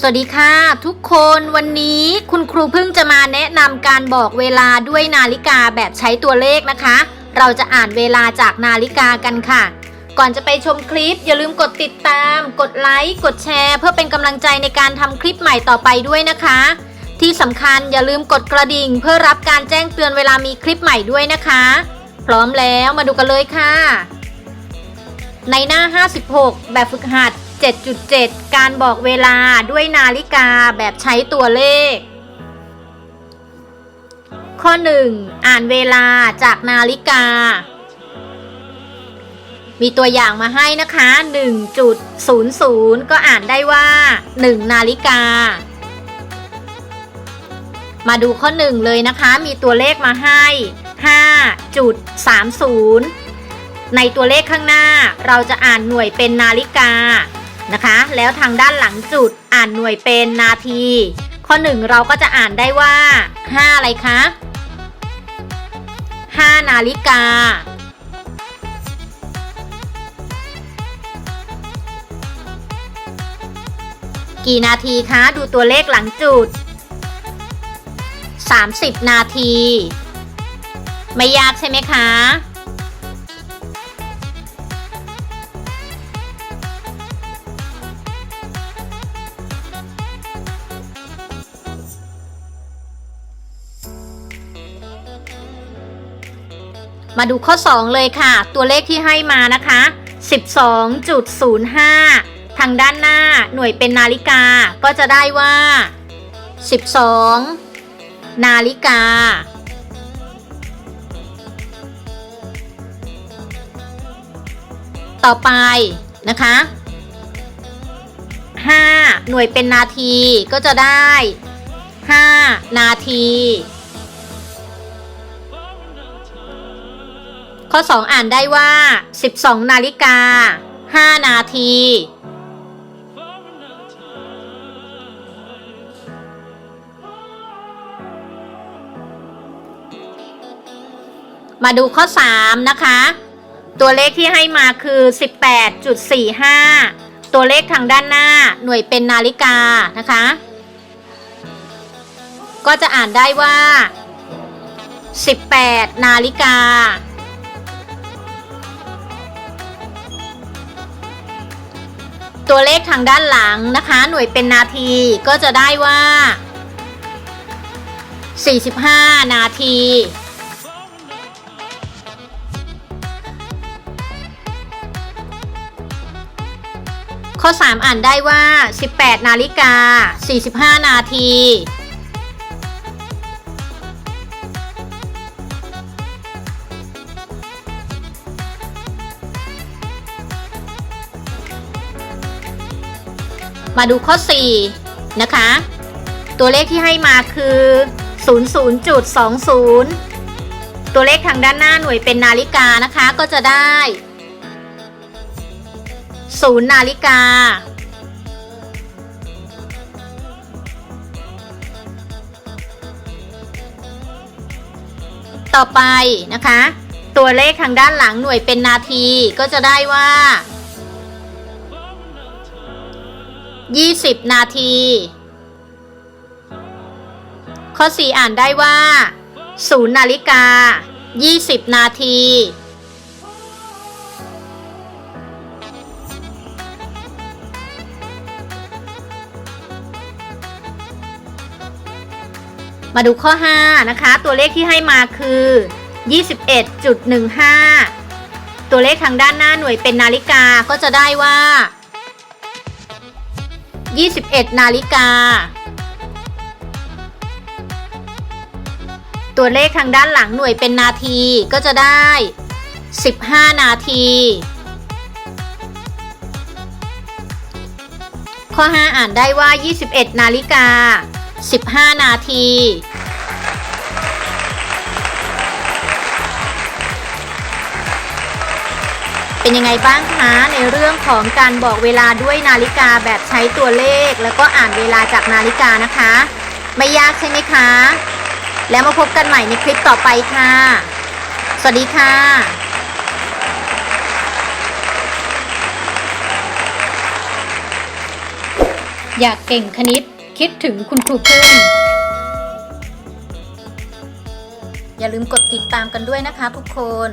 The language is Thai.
สวัสดีค่ะทุกคนวันนี้คุณครูเพิ่งจะมาแนะนำการบอกเวลาด้วยนาฬิกาแบบใช้ตัวเลขนะคะ เราจะอ่านเวลาจากนาฬิกากันค่ะ ก่อนจะไปชมคลิป อย่าลืมกดติดตาม กดไลค์กดแชร์ เพื่อเป็นกำลังใจในการทำคลิปใหม่ต่อไปด้วยนะคะ ที่สำคัญอย่าลืมกดกระดิ่ง เพื่อรับการแจ้งเตือนเวลามีคลิปใหม่ด้วยนะคะ พร้อมแล้วมาดูกันเลยค่ะ ในหน้า 56 แบบฝึกหัด 7.7 การบอกเวลาด้วยนาฬิกาแบบใช้ตัวเลข ข้อ 1 อ่านเวลาจากนาฬิกา มีตัวอย่างมาให้นะคะ 1.00 ก็อ่านได้ว่า 1 นาฬิกา มาดูข้อ 1 เลยนะคะ มีตัวเลขมาให้ 5.30ในตัวเลขข้างหน้าเราจะอ่านหน่วยเป็นนาฬิกา นะคะ แล้วทางด้านหลังจุดอ่านหน่วยเป็นนาที ข้อ 1 เราก็จะอ่านได้ว่า 5 อะไรคะ 5 นาฬิกา กี่นาทีคะ ดูตัวเลขหลังจุด 30 นาที ไม่ยากใช่ไหมคะ มาดูข้อ 2 เลยค่ะ ตัวเลขที่ให้มานะคะ 12.05 ทางด้านหน้าหน่วยเป็นนาฬิกาก็จะได้ว่า 12 นาฬิกา ต่อไปนะคะ 5 หน่วยเป็นนาทีก็จะได้ 5 นาที ข้อ 2 อ่านได้ว่า 12 นาฬิกา 5 นาที มาดูข้อ 3 นะคะ ตัวเลขที่ให้มาคือ 18.45 ตัวเลขทางด้านหน้าหน่วยเป็นนาฬิกานะคะ ก็จะอ่านได้ว่า 18 นาฬิกา ตัวเลขทางด้านหลังนะคะ หน่วยเป็นนาทีก็จะได้ว่า 45 นาทีข้อ 3 อ่านได้ว่า 18 นาฬิกา 45 นาที มาดูข้อ 4 นะคะ ตัวเลขที่ให้มาคือ 00.20 ตัวเลขทางด้านหน้าหน่วยเป็นนาฬิกานะคะก็จะได้ 0 นาฬิกา ต่อไปนะคะ ตัวเลขทางด้านหลังหน่วยเป็นนาทีก็จะได้ว่า 20นาที ข้อ4อ่านได้ว่า0นาฬิกา20นาที มาดูข้อ 5 นะคะ ตัวเลขที่ให้มาคือ 21.15 ตัวเลขทางด้านหน้าหน่วยเป็นนาฬิกาก็จะได้ว่า 21 นาฬิกา ตัวเลขทางด้านหลังหน่วยเป็นนาทีก็จะได้ 15 นาที ข้อ 5 อ่านได้ว่า 21 นาฬิกา 15 นาที เป็นยังไงบ้างคะในเรื่องของการบอกเวลาด้วยนาฬิกาแบบใช้ตัวเลข แล้วก็อ่านเวลาจากนาฬิกานะคะ ไม่ยากใช่ไหมคะ แล้วมาพบกันใหม่ในคลิปต่อไปค่ะ สวัสดีค่ะมอยากเก่งคณิตคิดถึงคุณครูพึ่งอย่าลืมกดติดตามกันด้วยนะคะทุกคน